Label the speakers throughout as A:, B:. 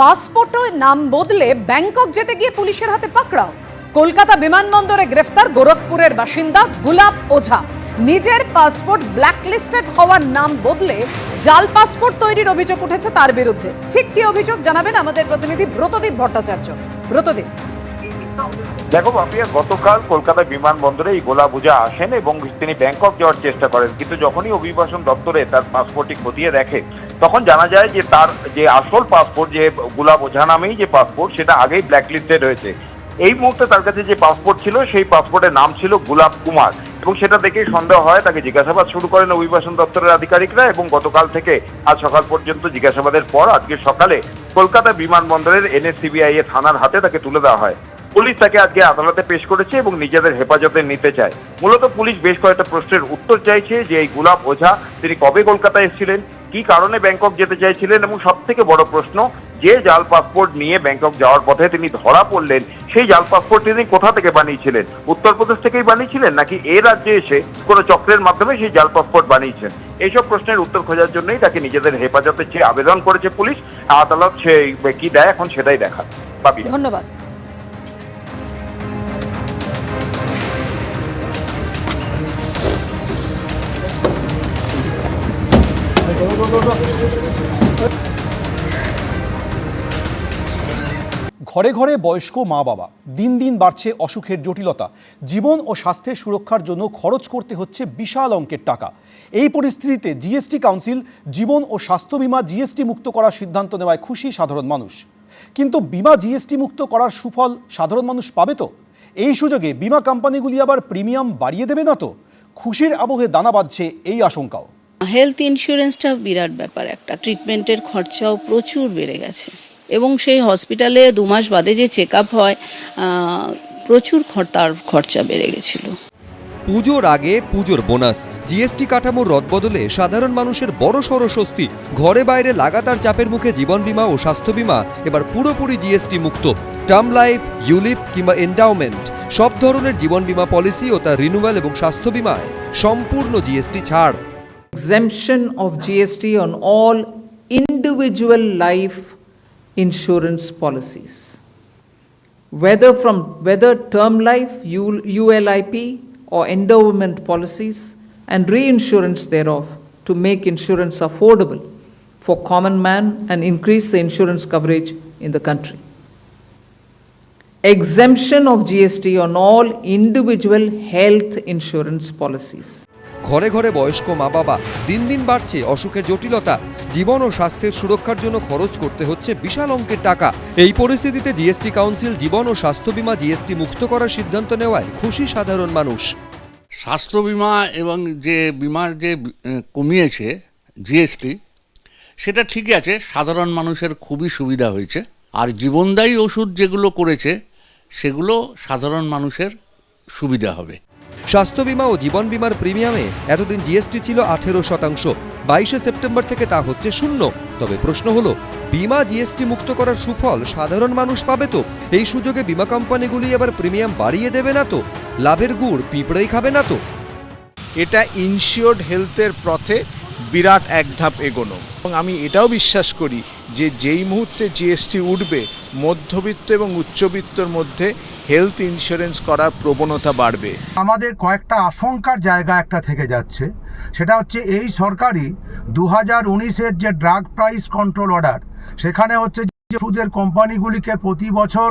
A: পাসপোর্টে নাম বদলে ব্যাংকক যেতে গিয়ে পুলিশের হাতে পাকড়াও। কলকাতা বিমানবন্দরে গ্রেফতার গোরখপুরের বাসিন্দা গুলাব ওঝা। নিজের পাসপোর্ট ব্ল্যাকলিস্টেড হওয়ার নাম বদলে জাল পাসপোর্ট তৈরির অভিযোগ উঠেছে তার বিরুদ্ধে। ঠিক কি অভিযোগ জানাবেন আমাদের প্রতিনিধি ব্রতদীপ ভট্টাচার্য। ব্রতদীপ।
B: দেখো বাপিয়া গতকাল কলকাতা বিমানবন্দরে এই গোলা বুঝা আসেন এবং তিনি ব্যাংকক যাওয়ার চেষ্টা করেন। কিন্তু যখনই অভিবাসন দপ্তরে তার পাসপোর্টটি খতিয়ে দেখে, তখন জানা যায় যে তার যে আসল পাসপোর্ট, যে গোলা বোঝা নামেই যে পাসপোর্ট, সেটা আগেই ব্ল্যাকলিস্টেড হয়েছে এই মুহূর্তে তার কাছে যে পাসপোর্ট ছিল, সেই পাসপোর্টের নাম ছিল গুলাব কুমার এবং সেটা দেখেই সন্দেহ হয়, তাকে জিজ্ঞাসাবাদ শুরু করেন অভিবাসন দপ্তরের আধিকারিকরা এবং গতকাল থেকে আজ সকাল পর্যন্ত জিজ্ঞাসাবাদের পর আজকে সকালে কলকাতা বিমানবন্দরের এনএসসিবিআই এর থানার হাতে তাকে তুলে দেওয়া হয়। পুলিশ তাকে আজকে আদালতে পেশ করেছে এবং নিজেদের হেফাজতে নিতে চায়। মূলত পুলিশ বেশ কয়েকটা প্রশ্নের উত্তর চাইছে যে এই গুলাব ওঝা তিনি কবে কলকাতায় এসেছিলেন, কি কারণে ব্যাংকক যেতে চাইছিলেন এবং সব থেকে বড় প্রশ্ন, যে জাল পাসপোর্ট নিয়ে ব্যাংকক যাওয়ার পথে তিনি ধরা পড়লেন, সেই জাল পাসপোর্ট তিনি কোথা থেকে বানিয়েছিলেন? উত্তরপ্রদেশ থেকেই বানিয়েছিলেন নাকি এ রাজ্যে এসে কোনো চক্রের মাধ্যমে সেই জাল পাসপোর্ট বানিয়েছেন? এইসব প্রশ্নের উত্তর খোঁজার জন্যই তাকে নিজেদের হেফাজতে চেয়ে আবেদন করেছে পুলিশ। আদালত সে কি দেয় এখন সেটাই দেখা
A: ধন্যবাদ।
C: ঘরে ঘরে বয়স্ক মা বাবা দিন দিন বাড়ছে অসুখের জটিলতা। জীবন ও স্বাস্থ্যের সুরক্ষার জন্য খরচ করতে হচ্ছে বিশাল অঙ্কের টাকা। এই পরিস্থিতিতে জিএসটি কাউন্সিল জীবন ও স্বাস্থ্য বিমা জিএসটি মুক্ত করার সিদ্ধান্ত নেওয়ায় খুশি সাধারণ মানুষ। কিন্তু বিমা জিএসটি মুক্ত করার সুফল সাধারণ মানুষ পাবে তো? এই সুযোগে বিমা কোম্পানিগুলি আবার প্রিমিয়াম বাড়িয়ে দেবে না তো? খুশির আবহে দানা বাঁধছে এই আশঙ্কাও।
D: হেলথ ইন্স্যুরেন্সটা বিরাট ব্যাপার একটা। ট্রিটমেন্টের খরচাও প্রচুর বেড়ে গেছে। এবং সেই হসপিটালে দু মাস বাদে যে চেক হয় প্রচুর তার খরচা বেড়ে গেছিল।
E: পুজোর আগে পুজোর বোনাস। জিএসটি কাঠামোর রদবদলে সাধারণ মানুষের বড় সড় স্বস্তি। ঘরে বাইরে লাগাতার চাপের মুখে জীবন বিমা ও স্বাস্থ্য বিমা, এবার পুরোপুরি জিএসটি মুক্ত। টার্ম লাইফ ইউলিপ কিংবা এন্ডাওমেন্ট সব ধরনের জীবন বিমা পলিসি ও তার রিনুয়াল এবং স্বাস্থ্য বীমায়। সম্পূর্ণ জিএসটি ছাড়।
F: Exemption of GST on all individual life insurance policies. Whether from whether term life, ULIP, or endowment policies, and reinsurance thereof to make insurance affordable for common man and increase the insurance coverage in the country. Exemption of GST on all individual health insurance policies.
E: ঘরে ঘরে বয়স্ক মা বাবা দিন দিন বাড়ছে অসুখের জটিলতা, জীবন ও স্বাস্থ্যের সুরক্ষার জন্য খরচ করতে হচ্ছে বিশাল অঙ্কের টাকা। এই পরিস্থিতিতে জিএসটি কাউন্সিল জীবন ও স্বাস্থ্য বীমা জিএসটি মুক্ত করার সিদ্ধান্ত নেওয়ায় খুশি সাধারণ মানুষ।
G: স্বাস্থ্য বিমা এবং যে বিমার যে কমিয়েছে জিএসটি, সেটা ঠিকই আছে, সাধারণ মানুষের খুবই সুবিধা হয়েছে। আর জীবনদায়ী ওষুধ যেগুলো করেছে, সেগুলো সাধারণ মানুষের সুবিধা হবে।
E: স্বাস্থ্য বিমা ও জীবন বিমার প্রিমিয়ামে এতদিন জিএসটি ছিল আঠেরো শতাংশ। বাইশে সেপ্টেম্বর থেকে তা হচ্ছে শূন্য। তবে প্রশ্ন হলো, বিমা জিএসটি মুক্ত করার সুফল সাধারণ মানুষ পাবে তো? এই সুযোগে বিমা কোম্পানিগুলি এবার প্রিমিয়াম বাড়িয়ে দেবে না তো? লাভের গুড় পিঁপড়েই খাবে না তো?
H: এটা ইনশিওর্ড হেলথের পথে বিরাট এক ধাপ এগোনো। এবং আমি এটাও বিশ্বাস করি যে যেই মুহূর্তে জিএসটি উঠবে মধ্যবিত্ত এবং উচ্চবিত্তর মধ্যে হেলথ ইন্স্যুরেন্স করার প্রবণতা বাড়বে।
I: আমাদের কয়েকটা আশঙ্কার জায়গা একটা থেকে যাচ্ছে। সেটা হচ্ছে এই সরকারি দু হাজার উনিশের যে ড্রাগ প্রাইস কন্ট্রোল অর্ডার সেখানে হচ্ছে যে ওষুধের কোম্পানিগুলিকে প্রতি বছর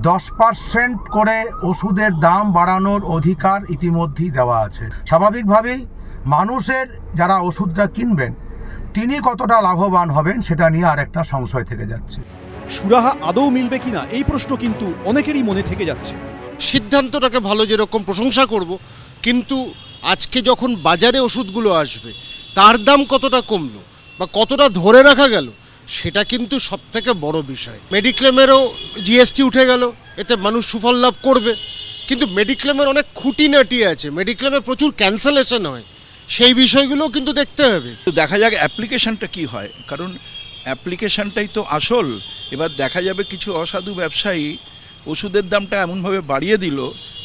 I: দশ পার্সেন্ট করে ওষুধের দাম বাড়ানোর অধিকার ইতিমধ্যেই দেওয়া আছে। স্বাভাবিকভাবেই মানুষের যারা ওষুধটা কিনবেন, তিনি কতটা লাভবান হবেন সেটা নিয়ে আর একটা সংশয় থেকে যাচ্ছে।
C: সুরাহা আদৌ মিলবে কিনা এই প্রশ্ন কিন্তু অনেকেরই মনে থেকে যাচ্ছে।
J: সিদ্ধান্তটাকে ভালো যেরকম প্রশংসা করব কিন্তু আজকে যখন বাজারে ওষুধগুলো আসবে তার দাম কতটা কমলো বা কতটা ধরে রাখা গেল সেটা কিন্তু সব থেকে বড় বিষয়। মেডিক্লেমেরও জিএসটি উঠে গেল এতে মানুষ সুফল লাভ করবে। কিন্তু মেডিক্লেমের অনেক খুঁটিনাটি আছে মেডিক্লেমে প্রচুর ক্যান্সেলেশন হয় সেই বিষয়গুলোও কিন্তু দেখতে হবে।
H: তো দেখা যাক অ্যাপ্লিকেশনটা কি হয় কারণ অ্যাপ্লিকেশনটাই তো আসল এবার দেখা যাবে কিছু অসাধু ব্যবসায়ী ওষুধের দামটা এমনভাবে বাড়িয়ে দিল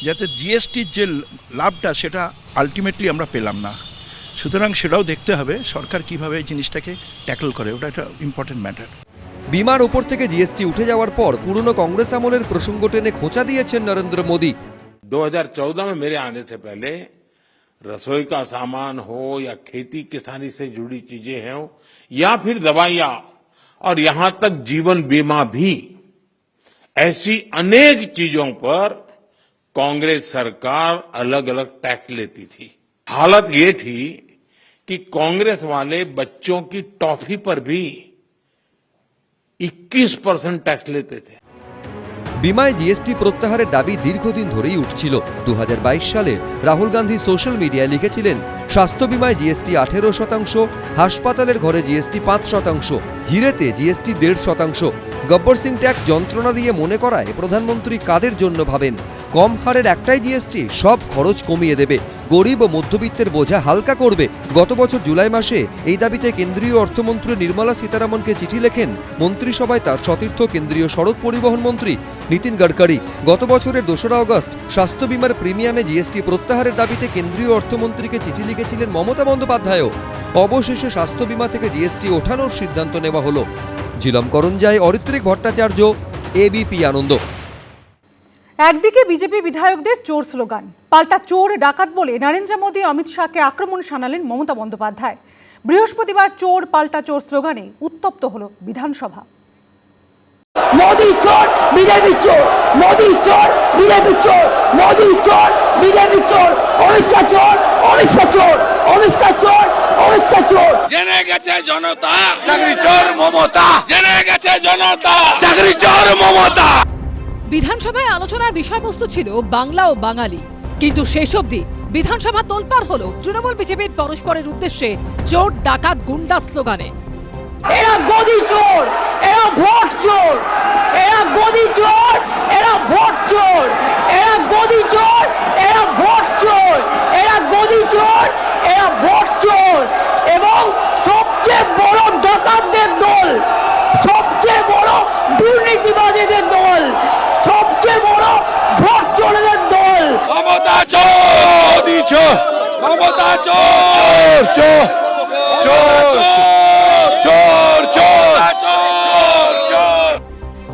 H: যাতে জিএসটির যে লাভটা সেটা আলটিমেটলি আমরা পেলাম না সুতরাং সেটাও দেখতে হবে সরকার কিভাবে এই জিনিসটাকে ট্যাকল করে ওটা একটা ইম্পর্টেন্ট ম্যাটার
E: বিমার ওপর থেকে জিএসটি উঠে যাওয়ার পর পুরনো কংগ্রেস আমলের প্রসঙ্গ টেনে খোঁচা দিয়েছেন নরেন্দ্র মোদী
K: 2014 में मेरे आने से पहले रसोई का सामान हो या खेती किसानी से जुड़ी चीजें हो या फिर दवाइयां और यहाँ तक जीवन बीमा भी। ऐसी अनेक चीज़ों पर कांग्रेस सरकार अलग अलग टैक्स लेती थी। हालत ये थी कि कांग्रेस वाले बच्चों की टॉफी पर भी 21 परसेंट टैक्स लेते थे।
E: বিমায় জিএসটি প্রত্যাহারের দাবি দীর্ঘদিন ধরেই উঠছিল। দু হাজার বাইশ সালে রাহুল গান্ধী সোশ্যাল মিডিয়ায় লিখেছিলেন, স্বাস্থ্য বিমায় জিএসটি আঠেরো শতাংশ, হাসপাতালের ঘরে জিএসটি পাঁচ শতাংশ, হিরেতে জিএসটি দেড় শতাংশ। গব্বর সিং ট্যাক্স যন্ত্রণা দিয়ে মনে করায় প্রধানমন্ত্রী কাদের জন্য ভাবেন, কম হারের একটাই জিএসটি সব খরচ কমিয়ে দেবে। গরিব ও মধ্যবিত্তের বোঝা হালকা করবে। গত বছর জুলাই মাসে এই দাবিতে কেন্দ্রীয় অর্থমন্ত্রী নির্মলা সীতারামনকে চিঠি লেখেন মন্ত্রিসভায় তার সতীর্থ কেন্দ্রীয় সড়ক পরিবহন মন্ত্রী নীতিন গডকরি। গত বছরের দোসরা অগস্ট স্বাস্থ্য বিমার প্রিমিয়ামে জিএসটি প্রত্যাহারের দাবিতে কেন্দ্রীয় অর্থমন্ত্রীকে চিঠি লিখেছিলেন মমতা বন্দ্যোপাধ্যায়ও। অবশেষে স্বাস্থ্য বিমা থেকে জিএসটি ওঠানোর সিদ্ধান্ত নেওয়া হলো। ঝিলম করঞ্জায় অরিত্রিক ভট্টাচার্য, এবিপি আনন্দ।
L: একদিকে বিজেপি বিধায়কদের চোর স্লোগান পাল্টা চোর ডাকাত বলে নরেন্দ্র মোদী অমিত শাহকে আক্রমণ শানালেন মমতা বন্দ্যোপাধ্যায়। বৃহস্পতিবার চোর পাল্টা চোর স্লোগানে উত্তপ্ত হল বিধানসভা।
M: মোদি চোর বিজেপি চোর মোদি চোর বিজেপি চোর মোদি চোর বিজেপি চোর অমিত শাহ চোর অমিত শাহ চোর অমিত শাহ চোর অমিত শাহ চোর।
K: জেনে গেছে জনতা চাকরি চোর মমতা। জেনে গেছে জনতা চাকরি চোর মমতা।
L: বিধানসভায় আলোচনার বিষয়বস্তু ছিল বাংলা ও বাঙালি। কিন্তু শেষ অবধি বিধানসভা তোলপাড় হলো তৃণমূল বিজেপির পরস্পরের উদ্দেশ্যে চোর, ডাকাত, গুন্ডা স্লোগানে।
M: এরা গদি চোর, এরা ভোট চোর, এরা গদি চোর। চোর ক্ষমতা চোর চোর চোর চোর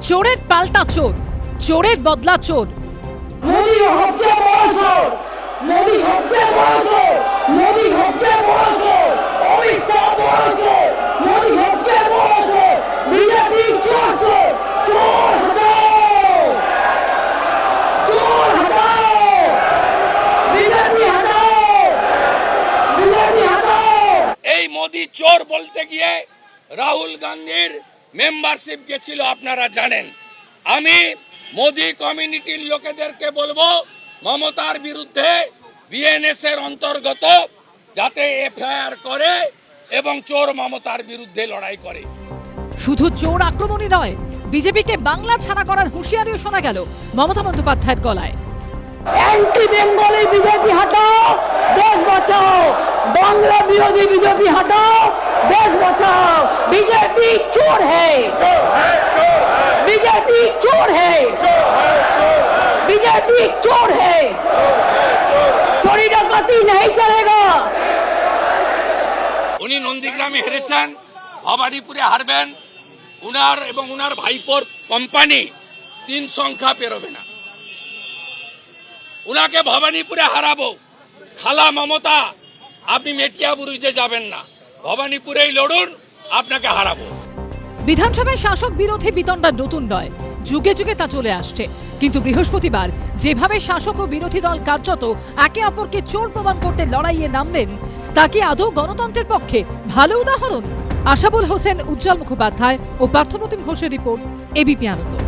L: চোরের পাল্টা চোর চোরের বদলা চোর।
M: সবচেয়ে বড় চোর সবচেয়ে বড় চোর সবচেয়ে বড় চোর। মোদি চোর
K: বলতে গিয়ে রাহুল গান্ধীর মেম্বারশিপ গেছিল, আপনারা জানেন। আমি মোদি কমিউনিটির লোকেদেরকে বলব, মমতার বিরুদ্ধে বিএনএস এর অন্তর্গত যাতে এফআইআর করে এবং চোর মমতার বিরুদ্ধে লড়াই করে।
L: শুধু চোর আক্রমণই নয়, বিজেপিকে বাংলা ছাড়া করার হুঁশিয়ারিও শোনা গেল মমতা বন্দ্যোপাধ্যায়ের গলায়।
M: অ্যান্টি বেঙ্গলি বিজেপি হাটাও দেশ বাঁচাও। বাংলা বিরোধী বিজেপি হাটাও দেশ বাঁচাও। বিজেপি চোর হে। বিজেপি চোর হে। বিজেপি চোর হে। চোরি ডাকাতি নেই চলেগা।
K: উনি নন্দীগ্রামে হেরেছেন ভবানীপুরে হারবেন উনার এবং উনার ভাইপোর কোম্পানি তিন সংখ্যা পেরোবে না। উনাকে ভবানীপুরে হারাবো। খালা মমতা, আপনি মেটিয়া বুরুজে যাবেন না। ভবানীপুরেই লড়ুন, আপনাকে হারাবো।
L: বিধানসভায় শাসক বিরোধী বিতণ্ডা নতুন নয়। যুগে যুগে তা চলে আসছে। কিন্তু বৃহস্পতিবার, যেভাবে শাসক ও বিরোধী দল কার্যত একে অপরকে চোর প্রমাণ করতে লড়াইয়ে নামলেন, তা কি আদৌ গণতন্ত্রের পক্ষে ভালো উদাহরণ? আশাবুল হোসেন, উজ্জ্বল মুখোপাধ্যায় ও পার্থপ্রতিম ঘোষের রিপোর্ট, এবিপি আনন্দ।